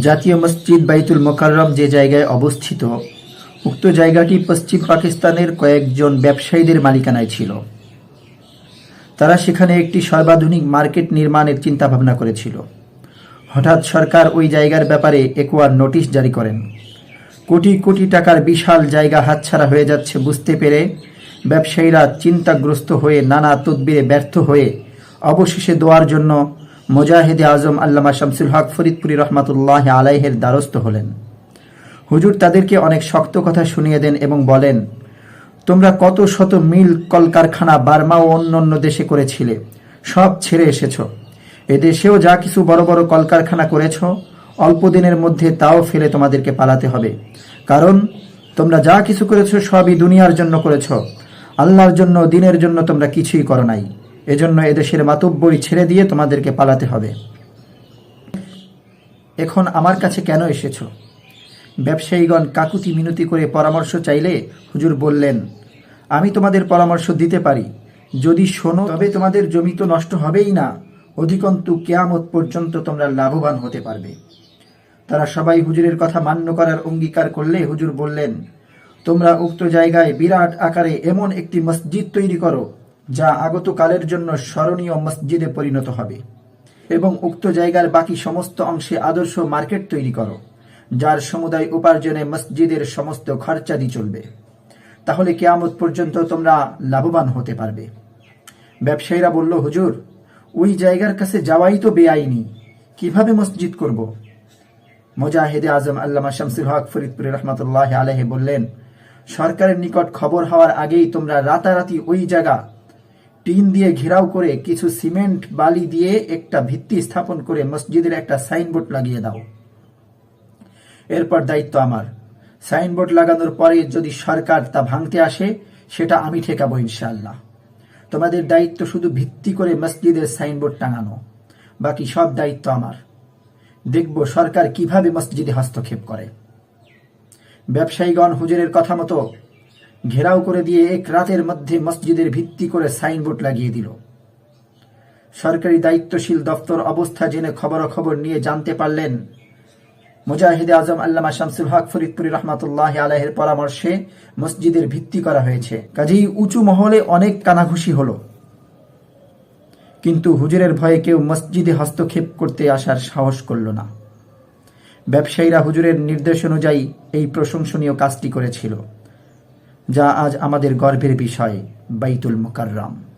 জাতীয় মসজিদ বাইতুল মোকাররম যে জায়গায় অবস্থিত, উক্ত জায়গাটি পশ্চিম পাকিস্তানের কয়েকজন ব্যবসায়ীদের মালিকানায় ছিল। তারা সেখানে একটি সর্বাধুনিক মার্কেট নির্মাণের চিন্তাভাবনা করেছিল। হঠাৎ সরকার ওই জায়গার ব্যাপারে একোয়ার নোটিশ জারি করেন। কোটি কোটি টাকার বিশাল জায়গা হাতছাড়া হয়ে যাচ্ছে বুঝতে পেরে ব্যবসায়ীরা চিন্তাগ্রস্ত হয়ে নানা তদবিরে ব্যর্থ হয়ে অবশেষে দোয়ার জন্য মোজাহিদে আজম আল্লামা শামসুল হক ফরিদপুরি রহমাতুল্লাহ আলাইহের দ্বারস্থ হলেন। হুজুর তাদেরকে অনেক শক্ত কথা শুনিয়ে দেন এবং বলেন, তোমরা কত শত মিল কলকারখানা, বার্মা ও অন্য অন্য দেশে করেছিলে, সব ছেড়ে এসেছ। এদেশেও যা কিছু বড় বড় কলকারখানা করেছ, অল্প দিনের মধ্যে তাও ফেলে তোমাদেরকে পালাতে হবে। কারণ, তোমরা যা কিছু করেছ সবই দুনিয়ার জন্য করেছ। আল্লাহর জন্য, দিনের জন্য তোমরা কিছুই করো নাই। এজন্য এদেশের মাতব্বরি ছেড়ে দিয়ে তোমাদেরকে পালাতে হবে। এখন আমার কাছে কেন এসেছ? ব্যবসায়ীগণ কাকুতি মিনতি করে পরামর্শ চাইলে হুজুর বললেন, আমি তোমাদের পরামর্শ দিতে পারি। যদি শোনো, তবে তোমাদের জমি তো নষ্ট হবেই না। অধিকন্তু কেয়ামত পর্যন্ত তোমরা লাভবান হতে পারবে। তারা সবাই হুজুরের কথা মান্য করার অঙ্গীকার করলে হুজুর বললেন, তোমরা উক্ত জায়গায় বিরাট আকারে এমন একটি মসজিদ তৈরি করো যা আগত কালের জন্য স্মরণীয় মসজিদে পরিণত হবে এবং উক্ত জায়গার বাকি সমস্ত অংশে আদর্শ মার্কেট তৈরি করো, যার সমুদায় উপার্জনে মসজিদের সমস্ত খরচাদি চলবে। তাহলে কেয়ামত পর্যন্ত তোমরা লাভবান হতে পারবে। ব্যবসায়ীরা বলল, হুজুর, ওই জায়গার কাছে যাওয়াই তো বেআইনি। কীভাবে মসজিদ করব? মোজাহিদে আজম আল্লামা শামসুল হক ফরিদপুর রহমতুল্লাহ আলহে বললেন, সরকারের নিকট খবর হওয়ার আগেই তোমরা রাতারাতি ওই জায়গা টিন দিয়ে ঘেরাও করে কিছু সিমেন্ট, বালি দিয়ে একটা ভিত্তি স্থাপন করে মসজিদের একটা সাইনবোর্ড লাগিয়ে দাও। এরপর দায়িত্ব আমার। সাইনবোর্ড লাগানোর পরে যদি সরকার তা ভাঙতে আসে, সেটা আমি ঠেকাবো ইনশাল্লাহ তোমাদের দায়িত্ব শুধু ভিত্তি করে মসজিদের সাইনবোর্ড টাঙানো, বাকি সব দায়িত্ব আমার। দেখব সরকার কীভাবে মসজিদে হস্তক্ষেপ করে। ব্যবসায়ীগণ হুজুরের কথা মতো ঘেরাও করে দিয়ে এক রাতের মধ্যে মসজিদের ভিত্তি করে সাইনবোর্ড লাগিয়ে দিল। সরকারি দায়িত্বশীল দপ্তর অবস্থা জেনে খবরাখবর নিয়ে জানতে পারলেন মুজাহিদে আজম আল্লামা শামসুল হক ফরিদপুরি রহমাতুল্লাহ আলাহের পরামর্শে মসজিদের ভিত্তি করা হয়েছে। কাজেই উঁচু মহলে অনেক কানাঘুষি হলো। কিন্তু হুজুরের ভয়ে কেউ মসজিদে হস্তক্ষেপ করতে আসার সাহস করল না। ব্যবসায়ীরা হুজুরের নির্দেশ অনুযায়ী এই প্রশংসনীয় কাজটি করেছিল। যা আজ আমাদের গর্বের বিষয় বাইতুল মোকাররম।